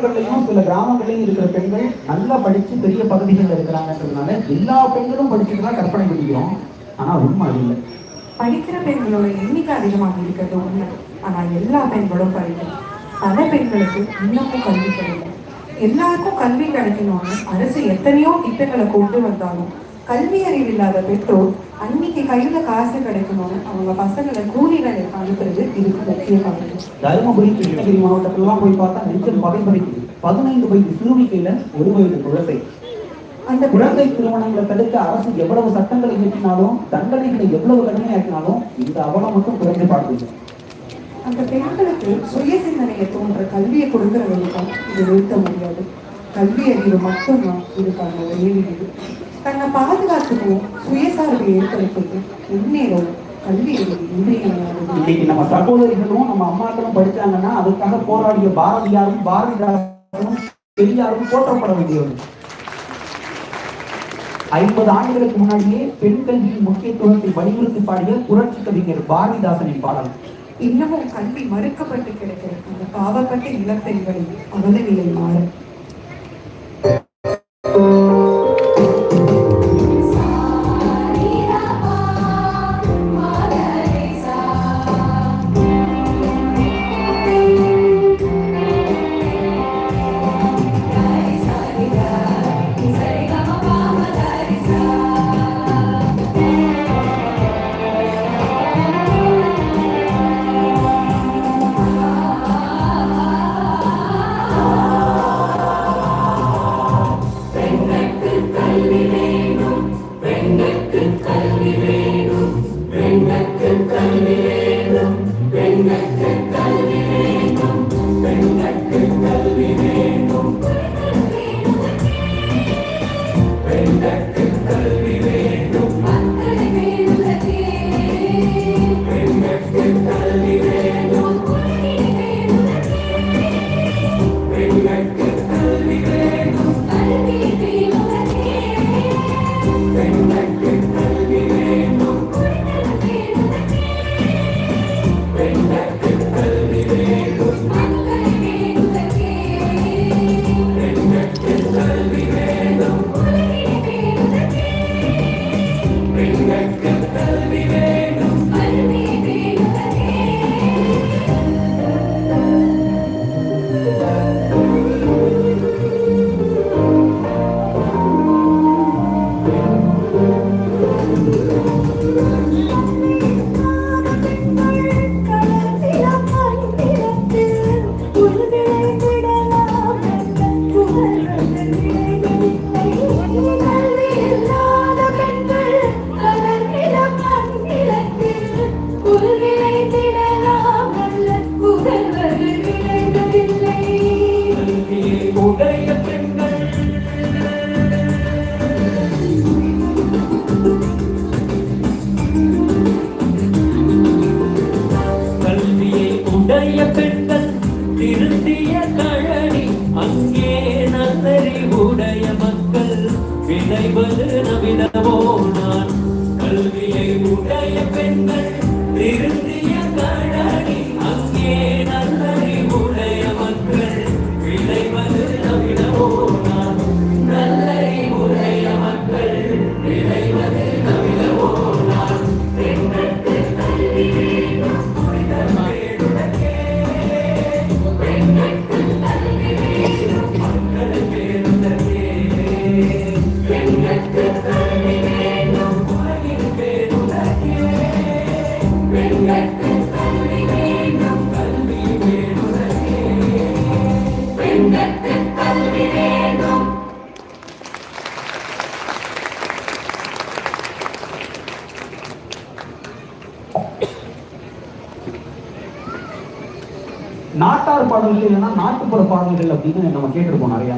ஊர்களிலையும் சில கிராமங்களையும் இருக்கிற பெண்கள் நல்லா படிச்சு பெரிய பகுதிகளில் இருக்கிறாங்கன்றதுனால எல்லா பெண்களும் படிச்சுட்டு கற்பனை பண்ணிக்கிறோம். ஆனா உண்மை அது இல்லை. படிக்கிற பெண்களோட எண்ணிக்கை அதிகமாக இருக்கிறது உண்மை. ஆனா எல்லா பெண்களும் படிக்கணும் பல பெண்களுக்கு இன்னமும் கல்வி கிடைக்கும் எல்லாருக்கும் கல்வி கிடைக்கணும்னு அரசு எத்தனையோ திட்டங்களை கொண்டு வந்தாலும் கல்வி அறிவு இல்லாத பெற்றோர் அன்னைக்கு கையில காசு கிடைக்கணும்னு அவங்க பசங்களை கூலி வேலைக்கு அனுப்புறது இதுக்கு முக்கிய காரணம் தருமபுரி கிருஷ்ணகிரி மாவட்டத்திலாம் போய் பார்த்தா நெஞ்சம் பதை பதைக்குது பதினைந்து வயது சிறுமிக்கையில ஒரு வயது குழந்தை. அந்த குழந்தை திருமணங்களை தடுக்க அரசு எவ்வளவு சட்டங்களை இயற்றினாலும் தண்டனைகளை எவ்வளவு கடுமையாக்கினாலும் இந்த அவலம் மட்டும் குறைந்து பார்க்குது. அந்த பெண்களுக்கு சுய சிந்தனையை தோன்ற கல்வியை கொடுக்கிற வரைக்கும் இது நிறுத்த முடியாது. கல்வி அறிவு மட்டும்தான் இதுக்கான ஒரே தன்னை பாதுகாத்துக்கும் சுயசார்பை ஏற்படுத்தும் முன்னேறும் கல்வி இன்னைக்கு நம்ம சகோதரிகளும் நம்ம அம்மாக்களும் படிச்சாங்கன்னா அதுக்காக போராடிய பாரதியாரும் பாரதிதாசனும் பெரியாரும் போற்றப்பட வேண்டியவர்கள் ஐம்பது ஆண்டுகளுக்கு முன்னாடியே பெண் கல்வியின் முக்கியத்துவத்தை வலியுறுத்தி பாடிய புரட்சி கவிஞர் பாரதிதாசனின் பாடல். இன்னமும் கல்வி மறுக்கப்பட்டு கிடக்கிற அந்த பாவப்பட்ட இளப்பெண்களின் அவல நிலை மாறும். விளைவது நவிதவோ நான்? கல்வியை உடைய பெண்கள் நாட்டார் பாடல்கள் இல்லைன்னா நாட்டுப்புற பாடல்கள் அப்படின்னு நம்ம கேட்டிருப்போம் நிறையா.